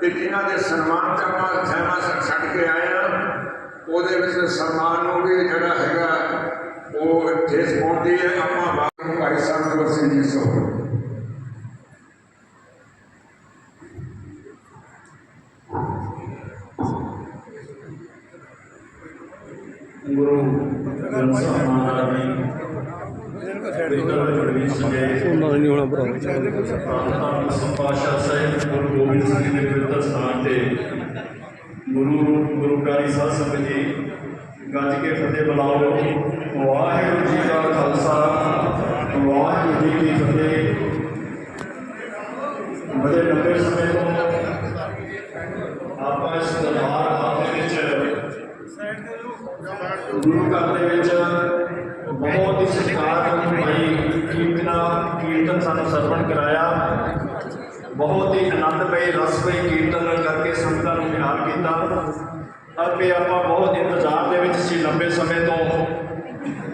ਤੇ ਜਿਨ੍ਹਾਂ ਦੇ ਸਨਮਾਨ ਕਰਨਾ ਥੈਮਾ ਛੱਡ ਕੇ ਆਏ ਆ ਉਹਦੇ ਵਿੱਚ ਸਨਮਾਨ ਨੂੰ ਵੀ ਜਿਹੜਾ ਹੈਗਾ, ਉਹ ਠੇਸ ਪਹੁੰਚਦੀ ਹੈ। ਆਪਾਂ ਬਾਬੂ ਭਾਈ ਸਾਹਿਬ ਸਿੰਘ ਜੀ ਸੋ ਗੁਰੂ ਗ੍ਰੰਥ ਸਾਹਿਬ ਮਹਾਰਾਜ ਜੀ। ਬੇਟਾ ਜੜਵੀ ਸਜੇ ਉਹਨਾਂ ਨਹੀਂ ਹੋਣਾ ਭਰਾ ਧੰਨ ਸੰਪਾਸ਼ਾ ਸਾਹਿਬ ਗੁਰੂ ਗੋਬਿੰਦ ਸਿੰਘ ਜੀ ਦੇ ਪਵਿੱਤਰ ਸਥਾਨ ਤੇ ਗੁਰੂ ਰੂਪ ਗੁਰੂ ਪਿਆਰੀ ਸਾਧ ਸੰਗਤ ਜੀ ਗੱਜ ਕੇ ਫਤਿਹ ਬੁਲਾਓ ਵਾਹਿਗੁਰੂ ਜੀ ਕਾ ਖਾਲਸਾ ਵਾਹਿਗੁਰੂ ਜੀ ਕੀ ਫਤਿਹ ਬੜੇ ਲੰਬੇ ਸਮੇਂ ਤੋਂ ਆਪਾਂ ਇਸ ਦਰਬਾਰ ਹਾਲ ਦੇ ਵਿੱਚ ਗੁਰੂ ਘਰ ਦੇ ਵਿੱਚ ਬਹੁਤ ਹੀ ਸਤਿਕਾਰ ਭਾਈ ਕੀਰਤਨਾ ਕੀਰਤਨ ਸਾਨੂੰ ਸਰਵਣ ਕਰਾਇਆ। ਬਹੁਤ ਹੀ ਆਨੰਦ ਪਏ, ਰਸ ਪਈ ਕੀਰਤਨ ਕਰਕੇ ਸੰਗਤਾਂ ਨੂੰ ਪਿਆਰ ਕੀਤਾ। ਅਤੇ ਆਪਾਂ ਬਹੁਤ ਇੰਤਜ਼ਾਰ ਦੇ ਵਿੱਚ ਸੀ ਲੰਬੇ ਸਮੇਂ ਤੋਂ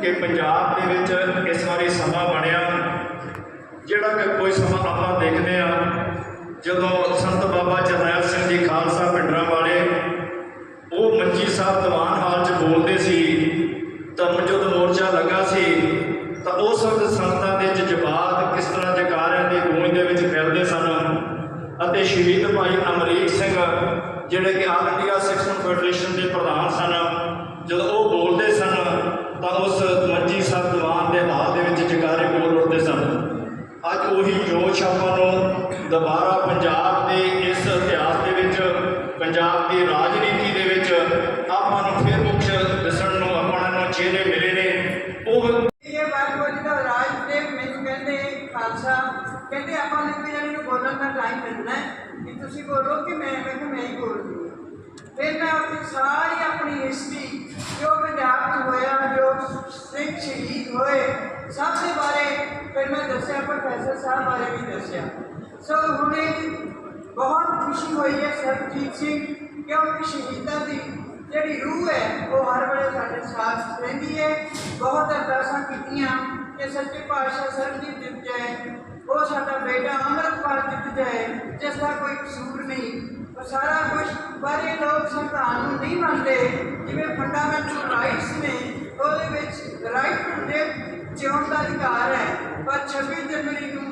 ਕਿ ਪੰਜਾਬ ਦੇ ਵਿੱਚ ਇਸ ਵਾਰੀ ਸਮਾਂ ਬਣਿਆ। ਜਿਹੜਾ ਕਿ ਕੋਈ ਸਮਾਂ ਆਪਾਂ ਦੇਖਦੇ ਆ ਜਦੋਂ ਸੰਤ ਬਾਬਾ ਜਰਨੈਲ ਸਿੰਘ ਜੀ ਖਾਲਸਾ ਪਿੰਡਰਾਂ ਵਾਲੇ ਉਹ ਮੰਜੀ ਸਾਹਿਬ ਦੀਵਾਨ ਹਾਲ 'ਚ ਬੋਲਦੇ ਸੀ ਤਾਂ ਜਦੋਂ ਮੋਰਚਾ ਲੱਗਾ ਸੀ, ਤਾਂ ਉਸ ਵਕਤ ਸੰਗਤਾਂ ਦੇ ਜਜ਼ਬਾਤ ਕਿਸ ਤਰ੍ਹਾਂ ਜਕਾਰਿਆਂ ਦੀ ਗੂੰਜ ਦੇ ਵਿੱਚ ਫਿਰਦੇ ਸਨ ਅਤੇ ਸ਼ਹੀਦ ਭਾਈ ਅਮਰੀਕ ਸਿੰਘ, ਜਿਹੜੇ ਕਿ ਆਲ ਇੰਡੀਆ ਸੈਕਸ਼ਨ ਫੈਡਰੇਸ਼ਨ ਦੇ ਪ੍ਰਧਾਨ ਸਨ, ਜਦੋਂ ਉਹ ਬੋਲਦੇ ਸਨ, ਤਾਂ ਉਸ ਮੰਜੀ ਸਾਹਿਬ ਦੀਵਾਨ ਦੇ ਹਾਲ ਦੇ ਵਿੱਚ ਜਕਾਰੇ ਬੋਲ ਉੱਠਦੇ ਸਨ। ਅੱਜ ਉਹੀ ਜੋਸ਼ ਆਪਾਂ ਨੂੰ ਦੁਬਾਰਾ ਪੰਜਾਬ ਦੇ ਇਸ ਇਤਿਹਾਸ ਦੇ ਵਿੱਚ ਪੰਜਾਬ ਦੀ ਰਾਜਨੀਤੀ ਦੇ ਵਿੱਚ ਆਪਾਂ ਨੂੰ ਫਿਰ ਮੁੱਖ ਦਿਸਣ ਨੂੰ ਆਪਾਂ ਨੂੰ ਚਿਹਰੇ ਮਿਲੇ ਨੇ ਉਹ ਇਹ ਬਾਬਾ ਜੀ ਦਾ ਰਾਜ ਦੇ ਮੈਨੂੰ ਕਹਿੰਦੇ ਖਾਲਸਾ ਕਹਿੰਦੇ ਆਪਾਂ ਨੂੰ ਇੱਕ ਜਣੇ ਨੂੰ ਬੋਲਣ ਦਾ ਟਾਈਮ ਮਿਲਣਾ ਹੈ ਕਿ ਤੁਸੀਂ ਬੋਲੋ ਕਿ ਮੈਂ ਮੈਂ ਕਿਹਾ ਮੈਂ ਹੀ ਬੋਲਦੀ ਹਾਂ ਫਿਰ ਮੈਂ ਆਪਣੀ ਸਾਰੀ ਆਪਣੀ ਹਿਸਟਰੀ ਜੋ ਪੰਜਾਬ 'ਚ ਹੋਇਆ ਜੋ ਸਿੱਖ ਸ਼ਹੀਦ ਹੋਏ ਸਭ ਦੇ ਬਾਰੇ ਫਿਰ ਮੈਂ ਦੱਸਿਆ ਪ੍ਰੋਫੈਸਰ ਸਾਹਿਬ ਬਾਰੇ ਵੀ ਦੱਸਿਆ ਸੋ ਹੁਣੇ ਬਹੁਤ ਖੁਸ਼ੀ ਹੋਈ ਹੈ ਸਰਬਜੀਤ ਸਿੰਘ ਕਿਉਂਕਿ ਸ਼ਹੀਦਾਂ ਦੀ ਜਿਹੜੀ ਰੂਹ ਹੈ, ਉਹ ਹਰ ਵੇਲੇ ਸਾਡੇ ਸਾਥ ਰਹਿੰਦੀ ਹੈ। ਬਹੁਤ ਅਰਦਾਸਾਂ ਕੀਤੀਆਂ ਕਿ ਸੱਚੇ ਪਾਤਸ਼ਾਹ ਸਰਬਜੀਤ ਜਿੱਤ ਜਾਏ। ਉਹ ਸਾਡਾ ਬੇਟਾ ਅੰਮ੍ਰਿਤਪਾਲ ਜਿੱਤ ਜਾਏ, ਜਿਸ ਦਾ ਕੋਈ ਕਸੂਰ ਨਹੀਂ। ਉਹ ਸਾਰਾ ਕੁਝ ਇਹ ਲੋਕ ਸੰਵਿਧਾਨ ਨੂੰ ਨਹੀਂ ਮੰਨਦੇ। ਜਿਵੇਂ ਫੰਡਾਮੈਂਟਲ ਰਾਈਟਸ ਨੇ, ਉਹਦੇ ਵਿੱਚ ਰਾਈਟ ਟੂ ਲਿਵ ਜਿਉਣ ਦਾ ਅਧਿਕਾਰ ਹੈ। ਪਰ 26 ਜਨਵਰੀ ਨੂੰ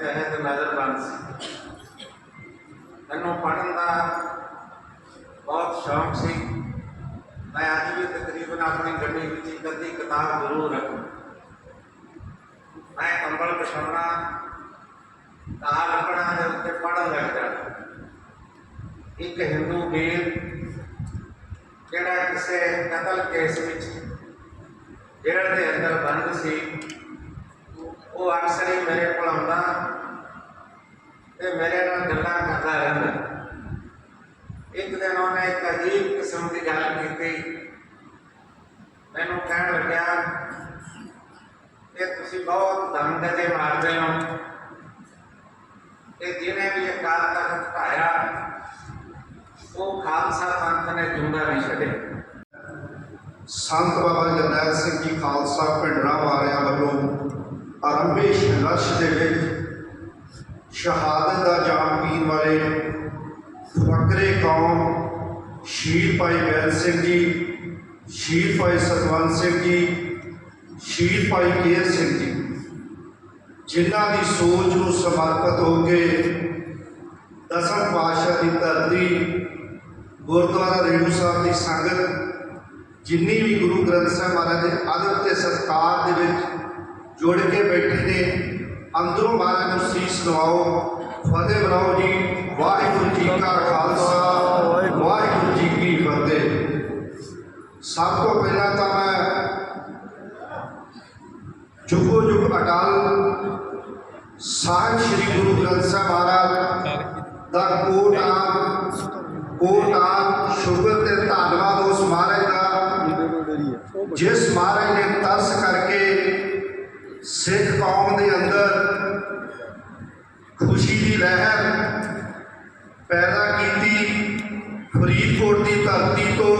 ਸਿਕਿਉਰਿਟੀ ਐਕਟ ਦੇ ਸੀ। ਮੈਨੂੰ ਪੜ੍ਹਨ ਦਾ ਬਹੁਤ ਸ਼ੌਂਕ ਸੀ। ਮੈਂ ਅੱਜ ਵੀ ਤਕਰੀਬਨ ਆਪਣੀ ਗੱਡੀ ਵਿੱਚ ਇੱਕ ਅੱਧੀ ਕਿਤਾਬ ਜ਼ਰੂਰ ਰੱਖੂ। ਮੈਂ ਕੰਬਲ ਵਿਛਾਉਣਾ ਤਾਂ ਲੱਕੜਾਂ ਦੇ ਉੱਤੇ ਪੜ੍ਹਨ ਲੱਗ ਜਾਣਾ ਇੱਕ ਹਿੰਦੂ ਵੀਰ ਜਿਹੜਾ ਕਿਸੇ ਕਤਲ ਕੇਸ ਵਿੱਚ ਜੇਲ੍ਹ ਦੇ ਅੰਦਰ ਬੰਦ ਸੀ। ਉਹ ਅਕਸਰ ਹੀ ਮੇਰੇ ਕੋਲ ਆਉਂਦਾ ਤੇ ਮੇਰੇ ਨਾਲ ਗੱਲਾਂ ਕਰਦਾ ਰਹਿੰਦਾ। ਇੱਕ ਦਿਨ ਉਹਨੇ ਇੱਕ ਅਜੀਬ ਕਿਸਮ ਦੀ ਗੱਲ ਕੀਤੀ। ਮੈਨੂੰ ਕਹਿਣ ਲੱਗਿਆ ਕਿ ਤੁਸੀਂ ਬਹੁਤ ਦੰਦ ਜੇ ਮਾਰਦੇ ਹੋ। ਤੇ ਜਿਹਨੇ ਵੀ ਇਹ ਕਾਲ ਤਖਤ ਪਾਇਆ, ਉਹ ਖਾਲਸਾ ਪੰਥ ਨੇ ਜੁੰਦਾ ਨਹੀਂ ਛੱਡਿਆ। ਸੰਤ ਬਾਬਾ ਜਰਨੈਲ ਸਿੰਘ ਜੀ ਖਾਲਸਾ, ਭਿੰਡਰਾਂ ਵਾਲਿਆਂ ਵੱਲੋਂ ਆਰੰਭੇ ਸੰਘਰਸ਼ ਦੇ ਵਿੱਚ ਸ਼ਹਾਦਤ ਦਾ ਜਾਮ ਪੀਣ ਵਾਲੇ ਫਕਰੇ ਕੌਮ, ਸ਼ਹੀਦ ਭਾਈ ਬੈਲ ਸਿੰਘ ਜੀ, ਸ਼ਹੀਦ ਭਾਈ ਸਤਵੰਤ ਸਿੰਘ ਜੀ, ਸ਼ਹੀਦ ਭਾਈ ਕੇਰ ਸਿੰਘ ਜੀ, ਜਿਨ੍ਹਾਂ ਦੀ ਸੋਚ ਨੂੰ ਸਮਰਪਿਤ ਹੋ ਕੇ ਦਸਮ ਪਾਤਸ਼ਾਹ ਦੀ ਧਰਤੀ, ਗੁਰਦੁਆਰਾ ਰੇਣੂ ਸਾਹਿਬ ਦੀ ਸੰਗਤ, ਜਿੰਨੀ ਵੀ ਗੁਰੂ ਗ੍ਰੰਥ ਸਾਹਿਬ ਮਹਾਰਾਜ ਦੇ ਅਦਬ ਤੇ ਸਤਕਾਰ ਦੇ ਵਿੱਚ ਜੁੜ ਕੇ ਬੈਠੇ ਨੇ। ਅੰਦਰੋਂ ਮਹਾਰਾਜ ਨੂੰ ਸੀਸ ਨਵਾਓ ਫਤਿਹ ਬੁਲਾਓ ਜੀ। ਵਾਹਿਗੁਰੂ ਜੀ ਕਾ ਖਾਲਸਾ। ਵਾਹਿਗੁਰੂ ਜੀ ਕੀ ਫਤਿਹ। ਸਭ ਤੋਂ ਪਹਿਲਾਂ ਤਾਂ ਮੈਂ ਜੁਗੋ ਜੁਗ ਅਟਲ ਸਾਹਿਬ ਸ੍ਰੀ ਗੁਰੂ ਗ੍ਰੰਥ ਸਾਹਿਬ ਮਹਾਰਾਜ ਦਾ ਕੋਟ ਆਨ ਕੋਟ ਆਨ ਸ਼ੁਕਰ ਤੇ ਧੰਨਵਾਦ ਉਸ ਮਹਾਰਾਜ ਦਾ, ਜਿਸ ਮਹਾਰਾਜ ਨੇ ਤਰਸ ਕਰਕੇ ਸਿੱਖ ਕੌਮ ਦੇ ਅੰਦਰ ਖੁਸ਼ੀ ਦੀ ਲਹਿਰ ਪੈਦਾ ਕੀਤੀ। ਫਰੀਦਕੋਟ ਦੀ ਧਰਤੀ ਤੋਂ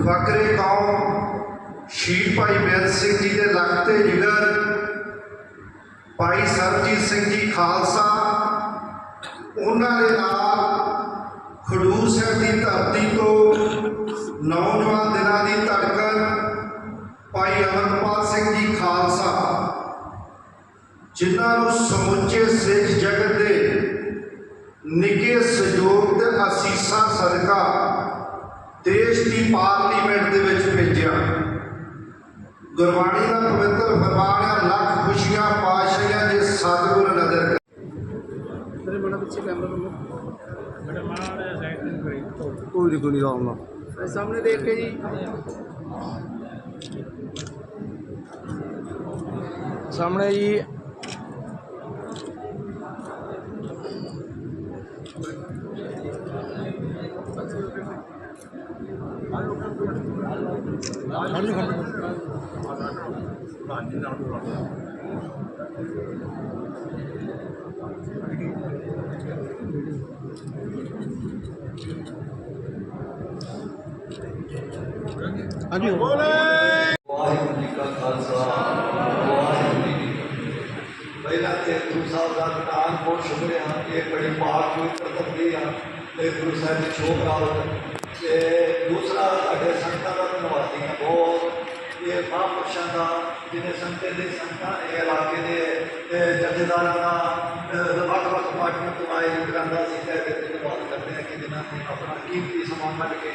ਫਕਰੇ ਕੌਮ ਸ਼ਹੀਦ ਭਾਈ ਬੇਅੰਤ ਸਿੰਘ ਜੀ ਦੇ ਲਖਤੇ ਜਿਗਰ, ਭਾਈ ਸਰਬਜੀਤ ਸਿੰਘ ਜੀ ਖਾਲਸਾ, ਉਹਨਾਂ ਦੇ ਨਾਲ ਖਡੂਰ ਸਾਹਿਬ ਦੀ ਧਰਤੀ ਤੋਂ ਨੌਜਵਾਨ ਦਿਨਾਂ ਦੀ ਧੜਕਣ, ਭਾਈ ਅਮਰਪਾਲ ਸਿੰਘ ਜੀ ਜਿਨ੍ਹਾਂ ਨੂੰ ਸਮੁੱਚੇ ਸਿੱਖ ਜਗਤ ਦੇ ਨਿੱਘੇ ਸਹਿਯੋਗ ਤੇ ਅਸੀਸਾਂ ਸਦਕਾ ਦੇਸ਼ ਦੀ ਪਾਰਲੀਮੈਂਟ ਦੇ ਵਿੱਚ ਭੇਜਿਆ। ਗੁਰਬਾਣੀ ਦਾ ਪਵਿੱਤਰ ਫਰਮਾਨ ਹੈ ਲੱਖ ਖੁਸ਼ੀਆਂ ਪਾਸ਼ੀਆਂ ਜੇ ਸਤਿਗੁਰ ਨਜ਼ਰ ਕਰੇ। ਕੋਈ ਨਹੀਂ ਕੋਈ ਨਹੀਂ ਨਾਲ। ਸਾਹਮਣੇ ਦੇਖ ਕੇ ਜੀ। ਸਾਹਮਣੇ ਜੀ ਹਾਂਜੀ ਵਾਹਿਗੁਰੂ ਜੀ ਕਾ ਖਾਲਸਾ ਵਾਹਿਗੁਰੂ ਜੀ ਕੀ ਫਤਿਹ। ਪਹਿਲਾਂ ਤੇ ਗੁਰੂ ਸਾਹਿਬ ਦਾ ਧੰਨ ਬਹੁਤ ਸ਼ੁਕਰੀਆ ਇਹ ਬੜੀ ਪਾਕ ਪਵਿੱਤਰ ਧਰਤੀ ਆ ਤੇ ਗੁਰੂ ਸਾਹਿਬ ਦੀ ਛੋਹ ਪ੍ਰਾਪਤ ਤੇ ਦੂਸਰਾ ਸਾਡੇ ਸੰਤਾਂ ਦਾ ਧੰਨਵਾਦੀ ਹਾਂ ਬਹੁਤ ਇਹ ਮਹਾਂਪੁਰਸ਼ਾਂ ਦਾ ਜਿਹਨੇ ਸੰਤੇ ਦੇ ਸੰਤਾਂ ਇਹ ਇਲਾਕੇ ਦੇ ਤੇ ਜਥੇਦਾਰਾਂ ਦਾ ਅਹ, ਵੱਖ-ਵੱਖ ਪਾਰਟੀਆਂ ਤੋਂ ਆਏ ਗ੍ਰੰਥਾਂ ਸੀ ਤੇ ਇਹਦੇ ਤੇ ਧੰਨਵਾਦ ਕਰਦੇ ਹਾਂ ਕਿ ਜਿਨ੍ਹਾਂ ਨੇ ਆਪਣਾ ਕੀਮਤੀ ਸਮਾਂ ਕੱਢ ਕੇ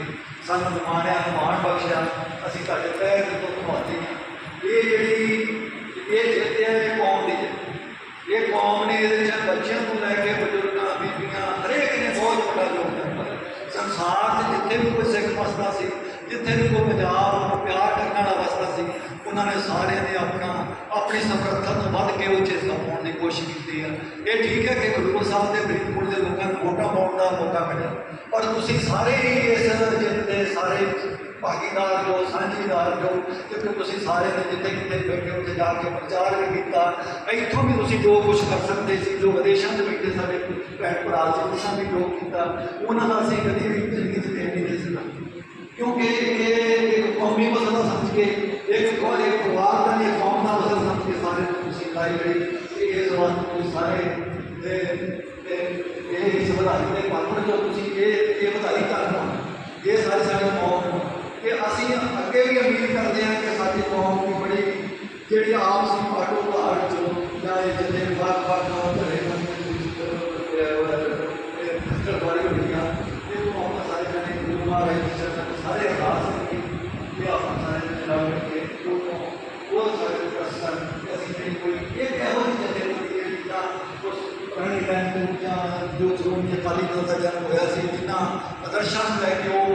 ਸਾਨੂੰ ਮਾਣਿਆ ਮਾਣ ਬਖਸ਼ਿਆ ਅਸੀਂ ਤੁਹਾਡੇ ਤਹਿ ਦਿਲ ਤੋਂ ਧੰਨਵਾਦੀ ਹਾਂ ਇਹ ਜਿਹੜੀ ਇਹ ਜਿੱਤਿਆ ਇਹ ਕੌਮ ਦੀ ਜਿੱਤ। ਇਹ ਕੌਮ ਨੇ ਇਹਦੇ ਵਿੱਚ ਬੱਚਿਆਂ ਤੋਂ ਲੈ ਕੇ ਬਜ਼ੁਰਗਾਂ ਬੀਬੀਆਂ ਹਰੇਕ ਨੇ ਬਹੁਤ ਵੱਡਾ ਯੋਗਦਾਨ ਪਾਇਆ ਸੰਸਾਰ 'ਚ ਜਿੱਥੇ ਵੀ ਕੋਈ ਸਿੱਖ ਵਸਦਾ ਸੀ, ਜਿੱਥੇ ਵੀ ਕੋਈ ਪੰਜਾਬ ਨੂੰ ਪਿਆਰ ਕਰਨ ਵਾਲਾ ਵਸਦਾ ਸੀ, ਉਹਨਾਂ ਨੇ ਸਾਰਿਆਂ ਨੇ ਆਪਣਾ, ਆਪਣੀ ਸਮਰੱਥਾ ਤੋਂ ਵੱਧ ਕੇ ਉਹ ਚੀਜ਼ ਪਾਉਣ ਦੀ ਕੋਸ਼ਿਸ਼ ਕੀਤੀ ਹੈ ਇਹ ਠੀਕ ਹੈ ਕਿ ਗੁਰੂ ਸਾਹਿਬ ਦੇ ਫਰੀਦਕੋਟ ਦੇ ਲੋਕਾਂ ਨੂੰ ਵੋਟਾਂ ਪਾਉਣ ਦਾ ਮੌਕਾ ਮਿਲਿਆ। ਪਰ ਤੁਸੀਂ ਸਾਰੇ ਹੀ ਇਸ ਜਿੱਤ ਦੇ ਸਾਰੇ ਭਾਗੀਦਾਰ ਜੋ ਸਾਂਝੀਦਾਰ ਜੋ ਕਿਉਂਕਿ ਤੁਸੀਂ ਸਾਰੇ ਨੇ ਜਿੱਥੇ ਕਿਤੇ ਬੈਠੇ ਉੱਥੇ ਜਾ ਕੇ ਪ੍ਰਚਾਰ ਵੀ ਕੀਤਾ। ਇੱਥੋਂ ਵੀ ਤੁਸੀਂ ਜੋ ਕੁਝ ਕਰ ਸਕਦੇ ਸੀ, ਜੋ ਵਿਦੇਸ਼ਾਂ ਦੇ ਬੈਠੇ ਸਾਡੇ ਭੈਣ ਭਰਾ ਸੀ, ਉਹਨਾਂ ਵੀ ਜੋ ਕੀਤਾ, ਉਹਨਾਂ ਦਾ ਅਸੀਂ ਕਦੀ ਵੀ ਜ਼ਿੰਦਗੀ 'ਚ ਦੇਣ ਨਹੀਂ ਦੇ ਸਕਦੇ ਕਿਉਂਕਿ ਇਹ ਇੱਕ ਕੌਮੀ ਮਸਲਾ ਸਮਝ ਕੇ, ਇੱਕ ਕੌਮ ਇੱਕ ਪਰਿਵਾਰ ਦਾ ਨਹੀਂ, ਇੱਕ ਕੌਮ ਦਾ ਮਸਲਾ ਸਮਝ ਕੇ ਸਾਰੇ ਤੁਸੀਂ ਲਾਈ ਗਈ। ਕਿ ਇਸ ਵਾਰ ਤੁਸੀਂ ਸਾਰੇ ਤੇ ਤੇ ਇਹ ਇਸ ਵਧਾਈ ਦੇ ਪਾਤਰ ਅਸੀਂ ਅੱਗੇ ਵੀ ਉਮੀਦ ਕਰਦੇ ਹਾਂ ਕਿ ਸਾਡੀ ਕੌਮ ਦੀ ਬੜੀ ਜਿਹੜੀ ਆਪਸੀ ਪਾਟੋ ਭਾਰ ਚੋਂ ਜਾਂ ਇਹ ਜਿੰਨੇ ਵੱਖ ਵੱਖ ਘਰੇ ਬੰਦੇ ਵਾਰੀ ਹੋਈਆਂ ਇਹ ਕੌਮ ਦਾ ਸਾਰੇ ਜਣੇ ਗੁਰੂ ਮਹਾਰਾਜ ਦੀ ਸ਼ਰਨ ਵਿੱਚ ਸਾਰੇ ਅਰਦਾਸ ਕੀਤੀ ਕਿ ਆਪਾਂ ਸਾਰੇ ਜਣੇ ਰਲ ਕੇ ਉਹ ਉਹ ਸਾਰੇ ਪ੍ਰਸੰਨ ਕਿ ਅਸੀਂ ਜਿਹੜੀ ਕੋਈ ਇਹ ਇਹੋ ਜਿਹੀ ਜਥੇਬੰਦੀ ਹੈ, ਜਿੱਦਾਂ ਉਸ ਪੁਰਾਣੀ ਟਾਈਮ ਤੋਂ ਜਾਂ ਜੋ ਸ਼੍ਰੋਮਣੀ ਅਕਾਲੀ ਦਲ ਦਾ ਜਨਮ ਹੋਇਆ ਸੀ ਜਿਨ੍ਹਾਂ ਆਦਰਸ਼ਾਂ ਨੂੰ ਲੈ ਕੇ ਉਹ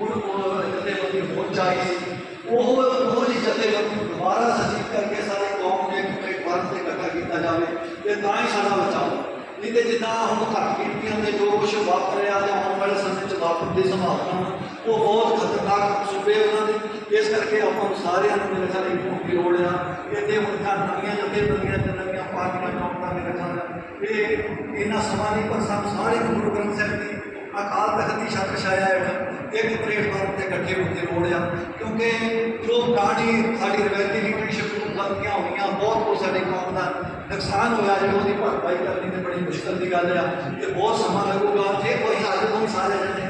ਹੁਣ ਉਹ ਜਥੇਬੰਦੀ ਹੋ ਜਾਈ ਸੀ ਉਹ ਉਹ ਜਿਹੀ ਜਥੇਬੰਦੀ ਨੂੰ ਦੁਬਾਰਾ ਸਜੀਵ ਕਰਕੇ ਸਾਰੇ ਕੌਮ ਦੇ ਇੱਕ ਪਲੇਟਫਾਰਮ ਤੇ ਇਕੱਠਾ ਕੀਤਾ ਜਾਵੇ ਤੇ ਤਾਂ ਹੀ ਸਾਡਾ ਬਚਾਓ। ਨਹੀਂ ਤੇ ਜਿੱਦਾਂ ਹੁਣ ਘੱਟ ਕੀਤੀਆਂ ਦੇ ਜੋ ਕੁਛ ਵਾਪਰ ਰਿਹਾ ਜਾਂ ਆਉਣ ਵਾਲੇ ਸਮੇਂ 'ਚ ਵਾਪਰਨ ਦੀ ਸੰਭਾਵਨਾ, ਉਹ ਬਹੁਤ ਖਤਰਨਾਕ ਸੂਬੇ ਉਹਨਾਂ ਦੇ। ਇਸ ਕਰਕੇ ਆਪਾਂ ਨੂੰ ਸਾਰਿਆਂ ਨੂੰ ਮੇਰੇ ਖਿਆਲ ਇੱਕ ਦੀ ਲੋੜ ਆ। ਇਹਦੇ ਹੁਣ ਤਾਂ ਨਵੀਆਂ ਜਥੇਬੰਦੀਆਂ ਤੇ ਨਵੀਆਂ ਪਾਰਟੀਆਂ ਚੌਂਕਾਂ ਮੇਰੇ ਖਿਆਲ ਇਹ ਇੰਨਾ ਸਮਾਂ ਨਹੀਂ, ਪਰ ਸਾਨੂੰ ਸਾਰੇ ਗੁਰੂ ਗ੍ਰੰਥ ਸਾਹਿਬ ਦੀ ਅਕਾਲ ਤਖਤ ਦੀ ਛਤਰ ਛਾਇਆ ਹੈ। ਇੱਕ ਪਲੇਟਫਾਰਮ ਤੇ ਇਕੱਠੇ ਹੋਣ ਦੀ ਲੋੜ ਆ। ਕਿਉਂਕਿ ਜੋ ਪੁਰਾਣੀ ਸਾਡੀ ਰਵਾਇਤੀ ਲੀਡਰਸ਼ਿਪ ਨੂੰ ਗਲਤੀਆਂ ਹੋਈਆਂ ਬਹੁਤ ਕੁਝ ਸਾਡੀ ਕੌਮ ਦਾ ਨੁਕਸਾਨ ਹੋਇਆ, ਜਿਹੜਾ ਉਹਦੀ ਭਰਪਾਈ ਕਰਨੀ ਤੇ ਬੜੀ ਮੁਸ਼ਕਲ ਦੀ ਗੱਲ ਆ। ਤੇ ਬਹੁਤ ਸਮਾਂ ਲੱਗੂਗਾ। ਜੇ ਕੋਈ ਅੱਜ ਤੋਂ ਸਾਰੇ ਜਣੇ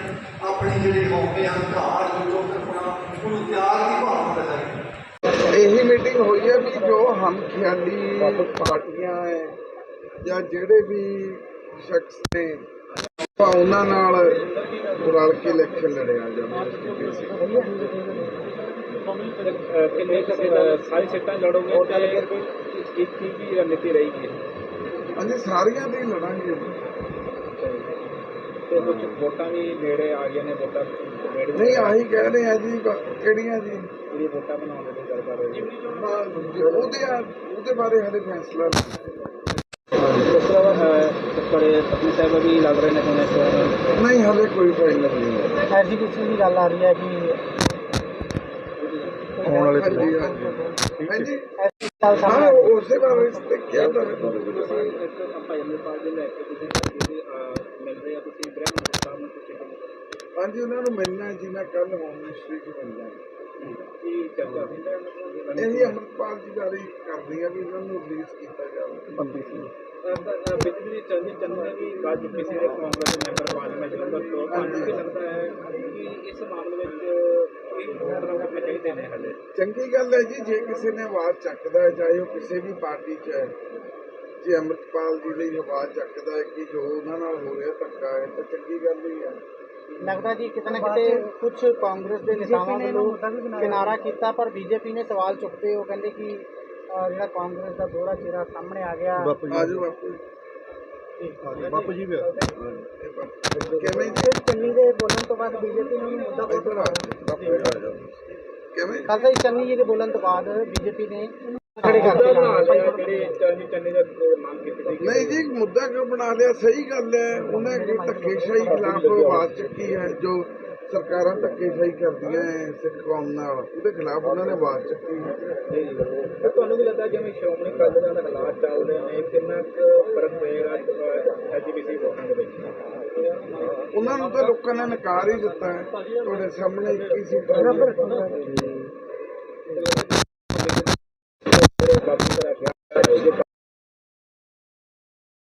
ਆਪਣੇ ਜਿਹੜੇ ਹੌਕੇ ਹੰਕਾਰ ਜੋ ਜੋ ਕਰਨਾ ਉਹਨੂੰ ਤਿਆਗ ਦੀ ਭਾਵਨਾ ਲਗਾਈ ਇਹੀ ਮੀਟਿੰਗ ਹੋਈ ਹੈ ਵੀ ਜੋ ਹਮ ਖਿਆਲੀ ਪਾਰਟੀਆਂ ਹੈ ਜਾਂ ਜਿਹੜੇ ਵੀ ਸ਼ਖਸ ਨੇ ਆਪਾਂ ਉਹਨਾਂ ਨਾਲ ਰਲ ਕੇ ਇਲੈਕਸ਼ਨ ਲੜਿਆ ਜਾਵੇ ਕਿੰਨੇ ਸਾਰੀ ਸੀਟਾਂ ਲੜੋਗੇ ਤੇ ਇੱਕ ਕੀ ਕੀ ਰਣਨੀਤੀ ਰਹੇਗੀ? ਹਾਂਜੀ ਸਾਰੀਆਂ ਦੇ ਲੜਾਂਗੇ। ਤੇ ਕੁਝ ਵੋਟਾਂ ਵੀ ਨੇੜੇ ਆ ਗਈਆਂ ਨੇ ਵੋਟਾਂ ਨੇੜੇ ਨਹੀਂ ਆਹੀ ਕਹਿ ਰਹੇ ਆ ਜੀ ਕਿਹੜੀਆਂ ਜੀ? ਜਿਹੜੀ ਵੋਟਾਂ ਬਣਾਉਣ ਦੀ ਗੱਲ ਕਰ ਰਹੇ ਹੋ। ਬਾ- ਉਹਦੇ ਆ ਉਹਦੇ ਬਾਰੇ ਹਲੇ ਫੈਸਲਾ ਨਹੀਂ ਇਸ ਸਾਹਿਬ ਵੀ ਲੱਗ ਰਹੇ ਨੇ ਹੁਣ ਇਸ ਵਾਰ? ਨਹੀਂ ਹਲੇ ਕੋਈ ਫਾਈਨਲ ਨਹੀਂ ਹੈ ਐਜੂਕੇਸ਼ਨ ਦੀ ਗੱਲ ਆ ਰਹੀ ਹੈ ਕਿ ਆਉਣ ਵਾਲੇ ਹਾਂਜੀ। ਹਾਂਜੀ। ਹਾਂਜੀ ਕੱਲ ਹਾਂ ਉਸੇ ਬਾਰੇ ਤੇ ਕਿਹਾ ਤਾਂ ਮੈਂ ਤੁਹਾਨੂੰ ਦੱਸਿਆ। ਭਾਈ ਅਮਰਪਾਲ ਦੇ ਲੈ ਕੇ ਤੁਸੀਂ ਸਾਡੇ ਮਿਲ ਰਹੇ ਆ ਤੁਸੀਂ ਬ੍ਰਹਮ ਸਾਹਿਬ ਨੂੰ ਤੁਸੀਂ ਹਾਂਜੀ ਉਹਨਾਂ ਨੂੰ ਮਿਲਣਾ ਹੈ ਜੀ ਮੈਂ ਕੱਲ ਹੋਮ ਮਿਨਿਸਟਰੀ 'ਚ ਮਿਲਣਾ ਕੀ ਚਰਚਾ ਹੋਈ ਹੈ ਇਹੀ ਅੰਮ੍ਰਿਤਪਾਲ ਜੀ ਬਾਰੇ ਕਰਦੀ ਆ ਵੀ ਉਹਨਾਂ ਨੂੰ ਰਿਲੀਜ਼ ਕੀਤਾ ਜਾਵੇ। ਨੇ ਵਿੱਚ ਕੋਈ ਚਾਹੀਦੇ ਨੇ ਹਲੇ ਚੰਗੀ ਗੱਲ ਹੈ ਜੀ ਜੇ ਕਿਸੇ ਨੇ ਆਵਾਜ਼ ਚੱਕਦਾ ਹੈ ਚਾਹੇ ਉਹ ਕਿਸੇ ਵੀ ਪਾਰਟੀ 'ਚ ਹੈ ਜੇ ਅੰਮ੍ਰਿਤਪਾਲ ਜੀ ਲਈ ਆਵਾਜ਼ ਚੱਕਦਾ ਹੈ ਕਿ ਜੋ ਉਹਨਾਂ ਨਾਲ ਹੋ ਰਿਹਾ ਧੱਕਾ ਹੈ ਤਾਂ ਚੰਗੀ ਗੱਲ ਹੀ ਹੈ। ਲੱਗਦਾ ਜੀ ਕਿਤੇ ਨਾ ਕਿਤੇ ਕੁਝ ਕਾਂਗਰਸ ਦੇ ਨੇਤਾਵਾਂ ਵੱਲੋਂ ਕਿਨਾਰਾ ਕੀਤਾ ਪਰ ਬੀਜੇਪੀ ਨੇ ਸਵਾਲ ਚੁੱਕਦੇ ਉਹ ਕਹਿੰਦੇ ਕਿ ਅਹ, ਜਿਹੜਾ ਕਾਂਗਰਸ ਦਾ ਦੋਹਰਾ ਚਿਹਰਾ ਸਾਹਮਣੇ ਆ ਗਿਆ। ਆਜੋ ਬਾਪੂ ਜੀ। ਬਾਪੂ ਜੀ ਵੀ ਕਿਵੇਂ ਜੀ? ਫਿਰ ਚੰਨੀ ਦੇ ਬੋਲਣ ਤੋਂ ਬਾਅਦ ਬੀਜੇਪੀ ਨੇ ਉਹਨੂੰ ਮੁੱਦਾ ਬਹੁਤ ਇੱਧਰ ਆ ਜਾਓ, ਬਾਪੂ ਜੀ ਆ ਜਾਓ। ਕਿਵੇਂ? ਖਾਲਸਾ ਜੀ ਚੰਨੀ ਜੀ ਦੇ ਬੋਲਣ ਤੋਂ ਬਾਅਦ ਬੀਜੇਪੀ ਨੇ ਖੜੇ ਕਰ ਦਿੱਤੇ। ਜਿਹੜੇ ਚੰਨੀ ਚੰਨੀ ਦਾ ਮੰਗ ਕੀਤੀ ਗਈ? ਨਹੀਂ ਜੀ ਮੁੱਦਾ ਕਿਉਂ ਬਣਾ ਲਿਆ? ਸਹੀ ਗੱਲ ਹੈ। ਉਹਨੇ ਧੱਕੇਸ਼ਾਹੀ ਖਿਲਾਫ ਆਵਾਜ਼ ਚੱਕੀ ਹੈ ਜੋ ਸਰਕਾਰਾਂ ਧੱਕੇਸ਼ਾਹੀ ਕਰਦੀਆਂ ਹੈ ਸਿੱਖ ਕੌਮ ਨਾਲ। ਉਹਦੇ ਖਿਲਾਫ ਉਹਨਾਂ ਨੇ ਆਵਾਜ਼ ਚੱਕੀ ਹੈ। ਵੀ ਲੱਗਦਾ ਜਿਵੇਂ ਸ਼੍ਰੋਮਣੀ ਅਕਾਲੀ ਦਲ ਦੇ ਹਾਲਾਤ ਚੱਲਦੇ ਨੇ ਕਿੰਨਾ ਕੁ ਫ਼ਰਕ ਪਏਗਾ ਐਜੀਪੀਸੀ ਵੋਟਾਂ ਦੇ ਵਿੱਚ? ਉਹਨਾਂ ਨੂੰ ਤਾਂ ਲੋਕਾਂ ਨੇ ਨਕਾਰ ਹੀ ਦਿੱਤਾ ਹੈ। ਤੁਹਾਡੇ ਸਾਹਮਣੇ 21 ਸੀਟਾਂ।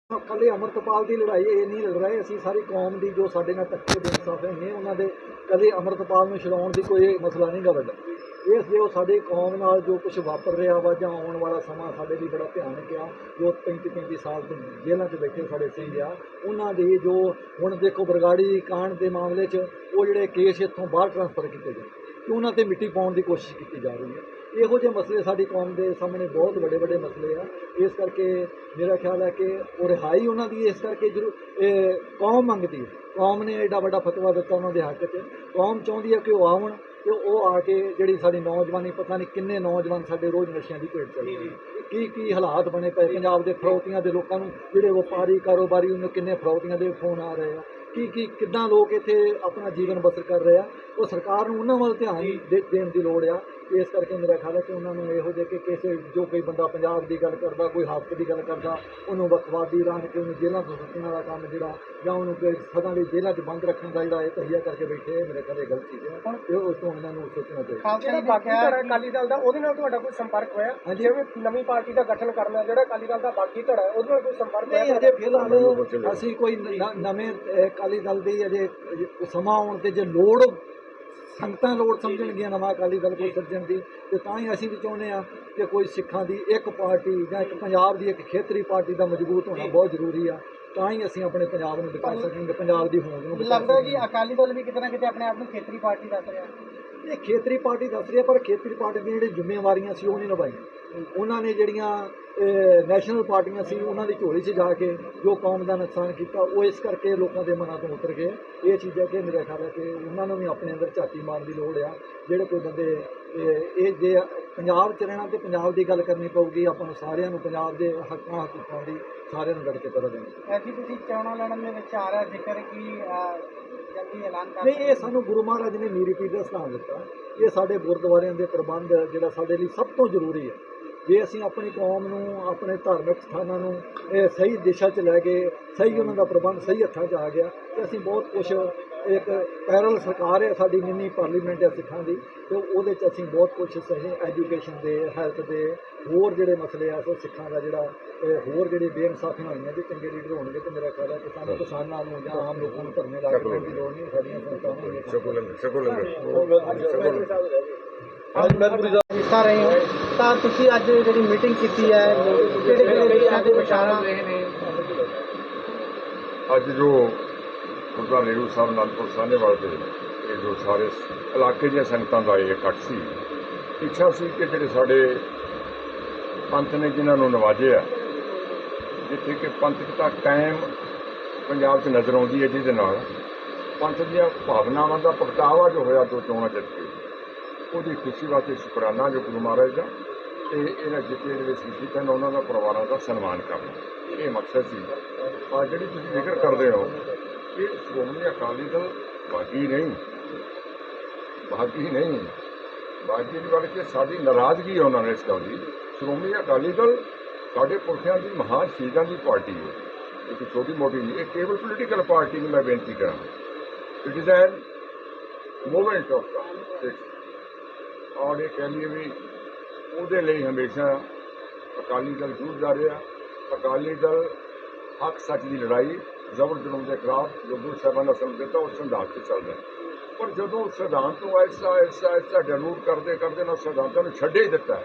ਕੱਲੇ ਅਮਰਤਪਾਲ ਦੀ ਲੜਾਈ ਇਹ ਨਹੀਂ ਲੜ ਰਹੇ ਅਸੀਂ ਸਾਰੀ ਕੌਮ ਦੀ ਜੋ ਸਾਡੇ ਨਾਲ ਧੱਕੇ ਦੇ ਇਨਸਾਫ ਨੇ ਉਹਨਾਂ ਦੇ ਕਦੇ ਅਮਰਤਪਾਲ ਨੂੰ ਛਡਾਉਣ ਦੀ ਕੋਈ ਮਸਲਾ ਨਹੀਂ ਗਾ ਵੱਡਾ। ਇਸ ਲਈ ਉਹ ਸਾਡੀ ਕੌਮ ਨਾਲ ਜੋ ਕੁਝ ਵਾਪਰ ਰਿਹਾ ਵਾ ਜਾਂ ਆਉਣ ਵਾਲਾ ਸਮਾਂ ਸਾਡੇ ਲਈ ਬੜਾ ਭਿਆਨਕ ਆ, ਜੋ 35 35 ਸਾਲ ਤੋਂ ਜੇਲ੍ਹਾਂ 'ਚ ਬੈਠੇ ਸਾਡੇ ਸਿੰਘ ਆ, ਉਹਨਾਂ ਦੇ ਜੋ ਹੁਣ ਦੇਖੋ ਬਰਗਾੜੀ ਕਾਂਡ ਦੇ ਮਾਮਲੇ 'ਚ ਉਹ ਜਿਹੜੇ ਕੇਸ ਇੱਥੋਂ ਬਾਹਰ ਟ੍ਰਾਂਸਫਰ ਕੀਤੇ ਗਏ ਕਿ ਉਹਨਾਂ ਤੇ ਮਿੱਟੀ ਪਾਉਣ ਦੀ ਕੋਸ਼ਿਸ਼ ਕੀਤੀ ਜਾ ਰਹੀ ਹੈ। ਇਹੋ ਜਿਹੇ ਮਸਲੇ ਸਾਡੀ ਕੌਮ ਦੇ ਸਾਹਮਣੇ ਬਹੁਤ ਵੱਡੇ ਵੱਡੇ ਮਸਲੇ ਆ। ਇਸ ਕਰਕੇ ਮੇਰਾ ਖਿਆਲ ਹੈ ਕਿ ਉਹ ਰਿਹਾਈ ਉਹਨਾਂ ਦੀ ਇਸ ਕਰਕੇ ਜ਼ਰੂਰ ਕੌਮ ਮੰਗਦੀ ਹੈ। ਕੌਮ ਨੇ ਐਡਾ ਵੱਡਾ ਫਤਵਾ ਦਿੱਤਾ ਉਹਨਾਂ ਦੇ ਹੱਕ 'ਚ। ਕੌਮ ਚਾਹੁੰਦੀ ਹੈ ਕਿ ਉਹ ਆਉਣ। ਤੇ ਉਹ ਆ ਕੇ ਜਿਹੜੀ ਸਾਡੀ ਨੌਜਵਾਨੀ ਪਤਾ ਨਹੀਂ ਕਿੰਨੇ ਨੌਜਵਾਨ ਸਾਡੇ ਰੋਜ਼ ਨਸ਼ਿਆਂ ਦੀ ਭੇਟ ਚੱਲ ਰਹੇ ਕੀ ਕੀ ਹਾਲਾਤ ਬਣੇ ਪਏ? ਪੰਜਾਬ ਦੇ ਫਰੌਤੀਆਂ ਦੇ ਲੋਕਾਂ ਨੂੰ ਜਿਹੜੇ ਵਪਾਰੀ ਕਾਰੋਬਾਰੀ ਉਹਨੂੰ ਕਿੰਨੇ ਫਰੌਤੀਆਂ ਦੇ ਫੋਨ ਆ ਰਹੇ ਆ? ਕੀ ਕੀ ਕਿੱਦਾਂ ਲੋਕ ਇੱਥੇ ਆਪਣਾ ਜੀਵਨ ਬਸਰ ਕਰ ਰਹੇ ਆ? ਉਹ ਸਰਕਾਰ ਨੂੰ ਉਹਨਾਂ ਵੱਲ ਧਿਆਨ ਦੇ- ਦੇਣ ਦੀ ਲੋੜ ਆ। ਇਸ ਕਰਕੇ ਮੇਰਾ ਖਿਆਲ ਹੈ ਕਿ ਉਹਨਾਂ ਨੂੰ ਇਹੋ ਜਿਹੇ ਕਿ ਕਿਸੇ ਜੋ ਕੋਈ ਬੰਦਾ ਪੰਜਾਬ ਦੀ ਗੱਲ ਕਰਦਾ ਕੋਈ ਹੱਕ ਦੀ ਗੱਲ ਕਰਦਾ ਉਹਨੂੰ ਵੱਖਵਾਦੀ ਰਾਂ ਕੇ ਉਹਨੂੰ ਜੇਲ੍ਹਾਂ ਤੋਂ ਸੁੱਟਣ ਵਾਲਾ ਕੰਮ ਜਿਹੜਾ ਜਾਂ ਉਹਨੂੰ ਕੋਈ ਸਦਾ ਲਈ ਜੇਲ੍ਹਾਂ 'ਚ ਬੰਦ ਰੱਖਣ ਦਾ ਜਿਹੜਾ ਇਹ ਤਹੀਆ ਕਰਕੇ ਬੈਠੇ ਇਹ ਮੇਰੇ ਖਿਆਲ ਇਹ ਗਲਤ ਚੀਜ਼ ਹੈ ਇਹ ਉਸ ਤੋਂ ਇਹਨਾਂ ਨੂੰ ਸੋਚਣਾ ਚਾਹੀਦਾ। ਖਾਲਸਾ ਜੀ ਬਾਕੀ ਧੜਾ ਅਕਾਲੀ ਦਲ ਦਾ ਉਹਦੇ ਨਾਲ ਤੁਹਾਡਾ ਕੋਈ ਸੰਪਰਕ ਹੋਇਆ? ਹਾਂਜੀ। ਜਿਵੇਂ ਨਵੀਂ ਪਾਰਟੀ ਦਾ ਗਠਨ ਕਰਨਾ ਜਿਹੜਾ ਅਕਾਲੀ ਦਲ ਦਾ ਬਾਕੀ ਧੜਾ ਹੈ ਉਹਦੇ ਨਾਲ ਕੋਈ ਸੰਪਰਕ ਨਹੀਂ ਅਜੇ ਫਿਲਹਾਲ ਅਸੀਂ ਕੋਈ ਨ- ਨਵੇਂ ਅਹ, ਅਕਾਲੀ ਦਲ ਦੀ ਅਜੇ ਸਮਾਂ ਆਉਣ ਤੇ ਜੇ ਲੋੜ ਸੰਗਤਾਂ ਲੋੜ ਸਮਝਣਗੀਆਂ ਨਵਾਂ ਅਕਾਲੀ ਦਲ ਕੋਈ ਸਿਰਜਣ ਦੀ ਤੇ ਤਾਂ ਹੀ ਅਸੀਂ ਵੀ ਚਾਹੁੰਦੇ ਆ ਕਿ ਕੋਈ ਸਿੱਖਾਂ ਦੀ ਇੱਕ ਪਾਰਟੀ ਜਾਂ ਇੱਕ ਪੰਜਾਬ ਦੀ ਇੱਕ ਖੇਤਰੀ ਪਾਰਟੀ ਦਾ ਮਜ਼ਬੂਤ ਹੋਣਾ ਬਹੁਤ ਜ਼ਰੂਰੀ ਆ। ਤਾਂ ਹੀ ਅਸੀਂ ਆਪਣੇ ਪੰਜਾਬ ਨੂੰ ਬਚਾ ਸਕਾਂਗੇ ਪੰਜਾਬ ਦੀ ਹੋਂਦ ਨੂੰ ਬਚਾ ਲੱਗਦਾ ਜੀ ਅਕਾਲੀ ਦਲ ਵੀ ਕਿਤੇ ਨਾ ਕਿਤੇ ਆਪਣੇ ਆਪ ਨੂੰ ਖੇਤਰੀ ਪਾਰਟੀ ਦੱਸ ਰਿਹਾ। ਇਹ ਖੇਤਰੀ ਪਾਰਟੀ ਦੱਸ ਰਹੀ ਹੈ, ਪਰ ਖੇਤਰੀ ਪਾਰਟੀ ਦੀਆਂ ਜਿਹੜੀਆਂ ਜ਼ਿੰਮੇਵਾਰੀਆਂ ਸੀ ਉਹ ਨਹੀਂ ਨਿਭਾਈਆਂ। ਉਹਨਾਂ ਨੇ ਜਿਹੜੀਆਂ ਨੈਸ਼ਨਲ ਪਾਰਟੀਆਂ ਸੀ, ਉਹਨਾਂ ਦੀ ਝੋਲੀ 'ਚ ਜਾ ਕੇ ਜੋ ਕੌਮ ਦਾ ਨੁਕਸਾਨ ਕੀਤਾ, ਉਹ ਇਸ ਕਰਕੇ ਲੋਕਾਂ ਦੇ ਮਨਾਂ ਤੋਂ ਉਤਰ ਗਏ। ਇਹ ਚੀਜ਼ਾਂ ਕਿ ਮੇਰਾ ਖਿਆਲ ਹੈ ਕਿ ਉਹਨਾਂ ਨੂੰ ਵੀ ਆਪਣੇ ਅੰਦਰ ਝਾਤੀ ਮਾਰਨ ਦੀ ਲੋੜ ਆ। ਜਿਹੜੇ ਕੋਈ ਬੰਦੇ ਇਹ ਜੇ ਪੰਜਾਬ 'ਚ ਰਹਿਣਾ ਤੇ ਪੰਜਾਬ ਦੀ ਗੱਲ ਕਰਨੀ ਪਊਗੀ ਆਪਾਂ ਨੂੰ ਸਾਰਿਆਂ ਨੂੰ ਪੰਜਾਬ ਦੇ ਹੱਕਾਂ ਹਕੂਕਾਂ ਦੀ ਸਾਰਿਆਂ ਨੂੰ ਲੜ ਕੇ ਪਤਾ ਦੇਣਾ। ਐਸੀ ਤੁਸੀਂ ਚੋਣਾਂ ਲੜਨ ਦੇ ਵਿੱਚ ਆ ਰਿਹਾ ਜ਼ਿਕਰ ਕਿ ਜਲਦੀ ਐਲਾਨ ਕਰ ਨਹੀਂ ਇਹ ਸਾਨੂੰ ਗੁਰੂ ਮਹਾਰਾਜ ਨੇ ਮੀਰੀ ਪੀਰ ਦਾ ਸਥਾਨ ਦਿੱਤਾ। ਇਹ ਸਾਡੇ ਗੁਰਦੁਆਰਿਆਂ ਦੇ ਪ੍ਰਬੰਧ ਜਿਹੜਾ ਸਾਡੇ ਲਈ ਸਭ ਤੋਂ ਜ਼ਰੂਰੀ ਹੈ। ਜੇ ਅਸੀਂ ਆਪਣੀ ਕੌਮ ਨੂੰ ਆਪਣੇ ਧਾਰਮਿਕ ਸਥਾਨਾਂ ਨੂੰ ਇਹ ਸਹੀ ਦਿਸ਼ਾ 'ਚ ਲੈ ਗਏ ਸਹੀ ਉਹਨਾਂ ਦਾ ਪ੍ਰਬੰਧ ਸਹੀ ਹੱਥਾਂ 'ਚ ਆ ਗਿਆ ਤੇ ਅਸੀਂ ਬਹੁਤ ਕੁਝ ਇੱਕ ਪੈਰਲ ਸਰਕਾਰ ਹੈ ਸਾਡੀ ਮਿੰਨੀ ਪਾਰਲੀਮੈਂਟ ਹੈ ਸਿੱਖਾਂ ਦੀ ਤੇ ਉਹਦੇ 'ਚ ਅਸੀਂ ਬਹੁਤ ਕੁਝ ਸਹੀ ਐਜੂਕੇਸ਼ਨ ਦੇ ਹੈਲਥ ਦੇ ਹੋਰ ਜਿਹੜੇ ਮਸਲੇ ਆ ਸੋ ਸਿੱਖਾਂ ਦਾ ਜਿਹੜਾ ਇਹ ਹੋਰ ਜਿਹੜੇ ਬੇਇਨਸਾਫੀਆਂ ਹੋਈਆਂ ਜੇ ਚੰਗੇ ਲੀਡਰ ਹੋਣਗੇ ਤੇ ਮੇਰਾ ਖਿਆਲ ਹੈ ਕਿ ਸਾਨੂੰ ਕਿਸਾਨਾਂ ਨੂੰ ਜਾਂ ਆਮ ਲੋਕਾਂ ਨੂੰ ਧਰਨੇ ਲਾ ਕੇ ਦੀ ਲੋੜ ਨਹੀਂ ਸਾਡੀਆਂ ਸੰਸਥਾਵਾਂ ਨੇ ਹਿੱਸਾ ਰਹੇ ਹੋ ਤਾਂ ਤੁਸੀਂ ਅੱਜ ਜਿਹੜੀ ਮੀਟਿੰਗ ਕੀਤੀ ਹੈ ਕਿਹੜੇ ਕਿਹੜੇ ਵਿਸ਼ਿਆਂ ਤੇ ਵਿਚਾਰਾਂ ਅੱਜ ਜੋ ਗੁਰਦੁਆਰਾ ਨਹਿਰੂ ਸਾਹਿਬ ਅਨੰਦਪੁਰ ਸਾਹਨੇਵਾਲ ਦੇ ਇਹ ਜੋ ਸਾਰੇ ਇਲਾਕੇ ਦੀਆਂ ਸੰਗਤਾਂ ਦਾ ਇਹ ਇਕੱਠ ਸੀ। ਇੱਛਾ ਸੀ ਕਿ ਜਿਹੜੇ ਸਾਡੇ ਪੰਥ ਨੇ ਜਿਨ੍ਹਾਂ ਨੂੰ ਨਵਾਜਿਆ, ਜਿੱਥੇ ਕਿ ਪੰਥਕਤਾ ਕਾਇਮ ਪੰਜਾਬ 'ਚ ਨਜ਼ਰ ਆਉਂਦੀ ਹੈ ਜਿਹਦੇ ਨਾਲ ਪੰਥ ਦੀਆਂ ਭਾਵਨਾਵਾਂ ਦਾ ਪ੍ਰਗਟਾਵਾ ਜੋ ਹੋਇਆ ਦੋ ਚੋਣਾਂ ਜਿੱਤ ਕੇ, ਉਹਦੀ ਖੁਸ਼ੀ ਵਾਸਤੇ ਸ਼ੁਕਰਾਨਾ ਜੋ ਗੁਰੂ ਮਹਾਰਾਜ ਦਾ ਤੇ ਇਹਨਾਂ ਜਿੱਤੇ ਦੇ ਵਿੱਚ ਸੀ ਤਾਂ ਉਹਨਾਂ ਦਾ ਪਰਿਵਾਰਾਂ ਦਾ ਸਨਮਾਨ ਕਰਨਾ ਇਹ ਮਕਸਦ ਸੀ। ਆ ਜਿਹੜੀ ਤੁਸੀਂ ਜ਼ਿਕਰ ਕਰਦੇ ਹੋ ਕਿ ਸ਼੍ਰੋਮਣੀ ਅਕਾਲੀ ਦਲ ਬਾਗੀ ਨਹੀਂ ਬਾਗੀ ਨਹੀਂ। ਬਾਗੀ ਦੀ ਬਲਕਿ ਸਾਡੀ ਨਾਰਾਜ਼ਗੀ ਹੈ ਉਹਨਾਂ ਨੇ ਇਸ ਗੱਲ ਦੀ। ਸ਼੍ਰੋਮਣੀ ਅਕਾਲੀ ਦਲ ਸਾਡੇ ਪੁਰਖਿਆਂ ਦੀ ਮਹਾਨ ਸ਼ਹੀਦਾਂ ਦੀ ਪਾਰਟੀ ਹੈ। ਇੱਕ ਛੋਟੀ ਮੋਟੀ ਨਹੀਂ, ਇਹ ਕੇਵਲ ਪੋਲੀਟੀਕਲ ਪਾਰਟੀ ਨੂੰ ਮੈਂ ਬੇਨਤੀ ਕਰਾਂ it is an movement of ਦਾ ਔਰ ਇਹ ਕਹਿ ਲਈਏ ਵੀ ਉਹਦੇ ਲਈ ਹਮੇਸ਼ਾ ਅਕਾਲੀ ਦਲ ਜੂਝਦਾ ਰਿਹਾ। ਅਕਾਲੀ ਦਲ ਹੱਕ ਸੱਚ ਦੀ ਲੜਾਈ ਜ਼ਬਰ ਜ਼ੁਲਮ ਦੇ ਖਿਲਾਫ ਜੋ ਗੁਰੂ ਸਾਹਿਬਾਨ ਨੇ ਸੰਗ ਦਿੱਤਾ ਉਸ ਸਿਧਾਂਤ ਤੇ ਚੱਲਦਾ ਹੈ। ਪਰ ਜਦੋਂ ਸਿਧਾਂਤ ਤੋਂ ਐਸਾ ਐਸਾ ਐਸਾ ਡਿਲੂਟ ਕਰਦੇ ਕਰਦੇ ਨਾ ਸਿਧਾਂਤਾਂ ਨੂੰ ਛੱਡੇ ਹੀ ਦਿੱਤਾ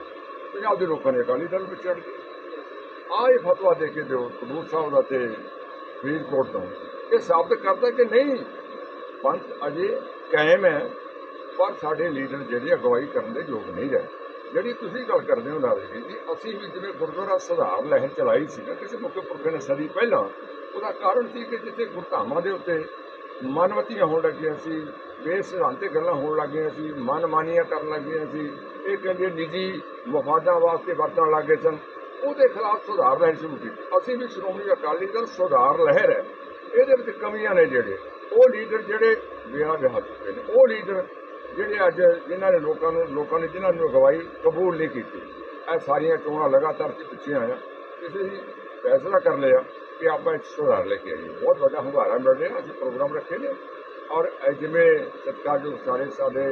ਪੰਜਾਬ ਦੇ ਲੋਕਾਂ ਨੇ ਅਕਾਲੀ ਦਲ ਵਿੱਚ ਚੜ ਗਏ ਆ ਇਹ ਫਤਵਾ ਦੇ ਕੇ ਦਿਓ ਕਬੂਰ ਸਾਹਿਬ ਦਾ ਤੇ ਫਰੀਦਕੋਟ ਤੋਂ। ਇਹ ਸਾਬਤ ਕਰਦਾ ਕਿ ਨਹੀਂ? ਪੰਥ ਅਜੇ ਕਾਇਮ ਹੈ, ਪਰ ਸਾਡੇ ਲੀਡਰ ਜਿਹੜੇ ਅਗਵਾਈ ਕਰਨ ਦੇ ਯੋਗ ਨਹੀਂ ਰਹੇ। ਜਿਹੜੀ ਤੁਸੀਂ ਗੱਲ ਕਰਦੇ ਹੋ ਨਾਜ਼ਰੀ ਜੀ, ਅਸੀਂ ਵੀ ਜਿਵੇਂ ਗੁਰਦੁਆਰਾ ਸੁਧਾਰ ਲਹਿਰ ਚਲਾਈ ਸੀ ਨਾ, ਕਿਸੇ ਮੁੱਖ ਪੁਰਖ ਨੇ ਸਦੀ ਪਹਿਲਾਂ ਉਹਦਾ ਕਾਰਨ ਸੀ ਕਿ ਜਿੱਥੇ ਗੁਰਧਾਮਾਂ ਦੇ ਉੱਤੇ ਮਨਮਤੀਆਂ ਹੋਣ ਲੱਗੀਆਂ ਸੀ ਬੇਸਿਧਾਂਤੇ ਗੱਲਾਂ ਹੋਣ ਲੱਗੀਆਂ ਸੀ, ਮਨਮਾਨੀਆਂ ਕਰਨ ਲੱਗੀਆਂ ਸੀ, ਇਹ ਕਹਿੰਦੇ ਨਿੱਜੀ ਮਫਾਦਾਂ ਵਾਸਤੇ ਵਰਤਣ ਲੱਗੇ ਸਨ। ਉਹਦੇ ਖਿਲਾਫ ਸੁਧਾਰ ਲਹਿਰ ਸ਼ੁਰੂ ਕੀਤੀ। ਅਸੀਂ ਵੀ ਸ਼੍ਰੋਮਣੀ ਅਕਾਲੀ ਦਲ ਸੁਧਾਰ ਲਹਿਰ ਹੈ। ਇਹਦੇ ਵਿੱਚ ਕਮੀਆਂ ਨੇ ਜਿਹੜੇ, ਉਹ ਲੀਡਰ ਜਿਹੜੇ ਵਿਆਹ ਵਿਆਹ ਚੁੱਕੇ ਨੇ, ਉਹ ਲੀਡਰ ਜਿਹੜੇ ਅੱਜ ਜਿਨ੍ਹਾਂ ਨੇ ਲੋਕਾਂ ਨੂੰ, ਲੋਕਾਂ ਨੇ ਜਿਨ੍ਹਾਂ ਨੂੰ ਅਗਵਾਈ ਕਬੂਲ ਨਹੀਂ ਕੀਤੀ। ਇਹ ਸਾਰੀਆਂ ਚੋਣਾਂ ਲਗਾਤਾਰ ਪਿੱਛੇ ਆਇਆ ਕਿਸੇ ਨੇ ਫੈਸਲਾ ਕਰ ਲਿਆ। ਕਿ ਆਪਾਂ ਇਸ ਸੁਧਾਰ ਲੈ ਕੇ ਆਈਏ। ਬਹੁਤ ਵੱਡਾ ਹੁੰਗਾਰਾ ਮਿਲ ਰਿਹਾ, ਅਸੀਂ ਪ੍ਰੋਗਰਾਮ ਰੱਖੇ ਨੇ। ਔਰ ਇਹ ਜਿਵੇਂ ਸਤਿਕਾਰਯੋਗ ਸਾਰੇ ਸਾਡੇ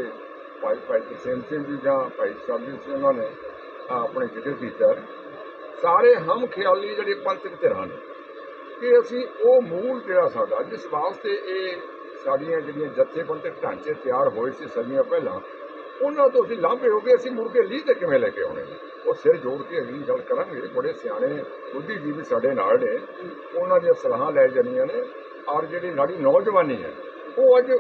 ਭਾਈ ਭਾਈ ਤਰਸੇਮ ਸਿੰਘ ਜੀ ਜਾਂ ਭਾਈ ਸਾਹਿਬ ਸਿੰਘ ਉਹਨਾਂ ਨੇ ਆਪਣੇ ਜ਼ਿਕਰ ਕੀਤਾ ਸਾਰੇ ਹਮ ਖਿਆਲੀ ਜਿਹੜੇ ਪੰਥਕ ਧਿਰਾਂ ਨੇ, ਕਿ ਅਸੀਂ ਉਹ ਮੂਲ ਜਿਹੜਾ ਸਾਡਾ, ਜਿਸ ਵਾਸਤੇ ਇਹ ਸਾਡੀਆਂ ਜਿਹੜੀਆਂ ਜਥੇਬੰਦਕ ਢਾਂਚੇ ਤਿਆਰ ਹੋਏ ਸੀ ਸਦੀਆਂ ਪਹਿਲਾਂ, ਉਹਨਾਂ ਤੋਂ ਅਸੀਂ ਲਾਂਭੇ ਹੋ ਗਏ ਅਸੀਂ ਮੁੜ ਕੇ ਲੀਹ ਤੇ ਕਿਵੇਂ ਲੈ ਕੇ ਆਉਣੇ ਨੇ? ਉਹ ਸਿਰ ਜੋੜ ਕੇ ਅਗਲੀ ਗੱਲ ਕਰਾਂਗੇ। ਬੜੇ ਸਿਆਣੇ ਬੁੱਧੀਜੀਵੀ ਸਾਡੇ ਨਾਲ ਨੇ, ਉਹਨਾਂ ਦੀਆਂ ਸਲਾਹਾਂ ਲੈ ਜਾਣੀਆਂ ਨੇ। ਔਰ ਜਿਹੜੀ ਸਾਡੀ ਨੌਜਵਾਨੀ ਹੈ, ਉਹ ਅੱਜ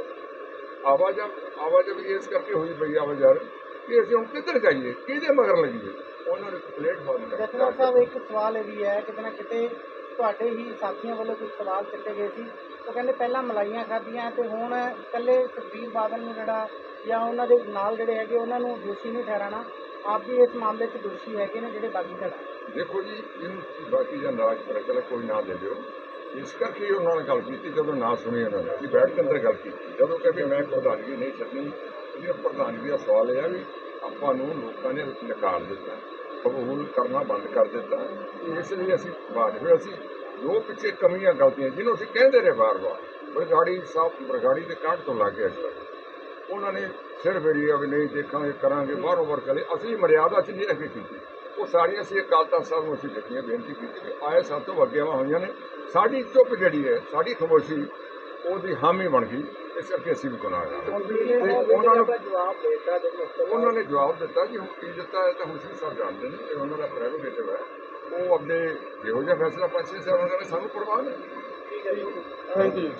ਆਵਾਜ਼ ਆਵਾਜ਼ ਵੀ ਇਸ ਕਰਕੇ ਹੋਈ ਪਈ ਆਵਾਜ਼ਾਰ ਕਿ ਅਸੀਂ ਹੁਣ ਕਿੱਧਰ ਜਾਈਏ, ਕਿਹਦੇ ਮਗਰ ਲੱਗੀਏ ਉਹਨਾਂ ਨੇ ਪਲੇਟਫਾਰਮ ਜਥੇਦਾਰ ਸਾਹਿਬ, ਇੱਕ ਸਵਾਲ ਇਹ ਵੀ ਹੈ ਕਿਤੇ ਨਾ ਕਿਤੇ ਤੁਹਾਡੇ ਹੀ ਸਾਥੀਆਂ ਵੱਲੋਂ ਕੁਝ ਸਵਾਲ ਚੱਕੇ ਗਏ ਸੀ। ਉਹ ਕਹਿੰਦੇ ਪਹਿਲਾਂ ਮਲਾਈਆਂ ਖਾਧੀਆਂ ਤੇ ਹੁਣ ਇਕੱਲੇ ਸੁਖਬੀਰ ਬਾਦਲ ਨੂੰ ਜਿਹੜਾ ਜਾਂ ਉਹਨਾਂ ਦੇ ਨਾਲ ਜਿਹੜੇ ਹੈਗੇ, ਉਹਨਾਂ ਨੂੰ ਦੋਸ਼ੀ ਨਹੀਂ ਠਹਿਰਾਣਾ ਆਪ ਵੀ ਇਸ ਮਾਮਲੇ 'ਚ ਦੋਸ਼ੀ ਹੈਗੇ ਨੇ ਜਿਹੜੇ ਬਾਗੀ ਧੜਾ ਦੇਖੋ ਜੀ, ਇਹਨੂੰ ਬਾਕੀ ਜਾਂ ਨਾਰਾਜ਼ ਪਰ ਚਲੇ ਕੋਈ ਨਾ ਦੇ ਦਿਓ। ਇਸ ਕਰਕੇ ਹੀ ਉਹਨਾਂ ਨੇ ਗੱਲ ਕੀਤੀ, ਜਦੋਂ ਨਾ ਸੁਣੀ ਉਹਨਾਂ ਨੇ। ਅਸੀਂ ਬੈਠ ਕੇ ਅੰਦਰ ਗੱਲ ਕੀਤੀ। ਜਦੋਂ ਕਿ ਵੀ ਮੈਂ ਪ੍ਰਧਾਨਗੀ ਨਹੀਂ ਛੱਡਣੀ ਇਹ ਪ੍ਰਧਾਨਗੀ ਦਾ ਸਵਾਲ ਇਹ ਹੈ ਵੀ ਆਪਾਂ ਨੂੰ ਲੋਕਾਂ ਨੇ ਨਕਾਰ ਦਿੱਤਾ, ਕਬੂਲ ਕਰਨਾ ਬੰਦ ਕਰ ਦਿੱਤਾ। ਇਸ ਲਈ ਅਸੀਂ ਬਾਅਦ ਵਿੱਚ ਅਸੀਂ ਜੋ ਪਿੱਛੇ ਕਮੀਆਂ ਗਲਤੀਆਂ, ਜਿਹਨੂੰ ਅਸੀਂ ਕਹਿੰਦੇ ਰਹੇ ਵਾਰ-ਵਾਰ, ਬਰਗਾੜੀ ਸਾਹਿਬ, ਬਰਗਾੜੀ ਦੇ ਕਾਢ ਤੋਂ ਲੱਗ ਗਿਆ ਇਸ ਵਾਰ ਉਹਨਾਂ ਨੇ ਸਿਰ ਫੇਰੀ ਆ ਵੀ ਨਹੀਂ ਦੇਖਾਂਗੇ ਕਰਾਂਗੇ ਬਾਹਰੋਂ ਬਾਹਰ ਕਰੇ ਅਸੀਂ ਮਰਿਆਦਾ 'ਚ ਨਹੀਂ ਰੱਖੀ ਕੀਤੀ। ਉਹ ਸਾਰੀਆਂ ਅਸੀਂ ਅਕਾਲ ਤਖਤ ਸਾਹਿਬ ਨੂੰ ਅਸੀਂ ਲਿਖੀਆਂ ਬੇਨਤੀ ਕੀਤੀ ਕਿ ਆਏ ਸਭ ਤੋਂ ਅੱਗੇਵਾਂ ਹੋਈਆਂ ਨੇ। ਸਾਡੀ ਚੁੱਪ ਜਿਹੜੀ ਹੈ ਸਾਡੀ ਖਾਮੋਸ਼ੀ ਉਹਦੀ ਹਾਮੀ ਬਣ ਗਈ। ਇਸ ਕਰਕੇ ਅਸੀਂ ਵੀ ਗੁਨਾਹ ਤੇ ਉਹਨਾਂ ਨੂੰ ਜਵਾਬ ਦੇਤਾ ਜਦੋਂ ਉਹਨਾਂ ਨੇ ਜਵਾਬ ਦਿੱਤਾ ਕਿ ਹੁਣ ਕੀ ਦਿੱਤਾ ਹੈ ਤਾਂ ਹੁਣ ਸੀ ਸਾਹਿਬ ਜਾਣਦੇ ਨੇ ਇਹ ਉਹਨਾਂ ਦਾ ਪ੍ਰੈਰੋਗੇਟਿਵ ਹੈ। ਉਹ ਆਪਣੇ ਜਿਹੋ ਜਿਹਾ ਫੈਸਲਾ ਪੰਛੀ ਸਾਹਿਬ ਉਹਨਾਂ ਨੇ ਸਾਨੂੰ ਪਰਵਾਹ ਨਹੀਂ। Thank you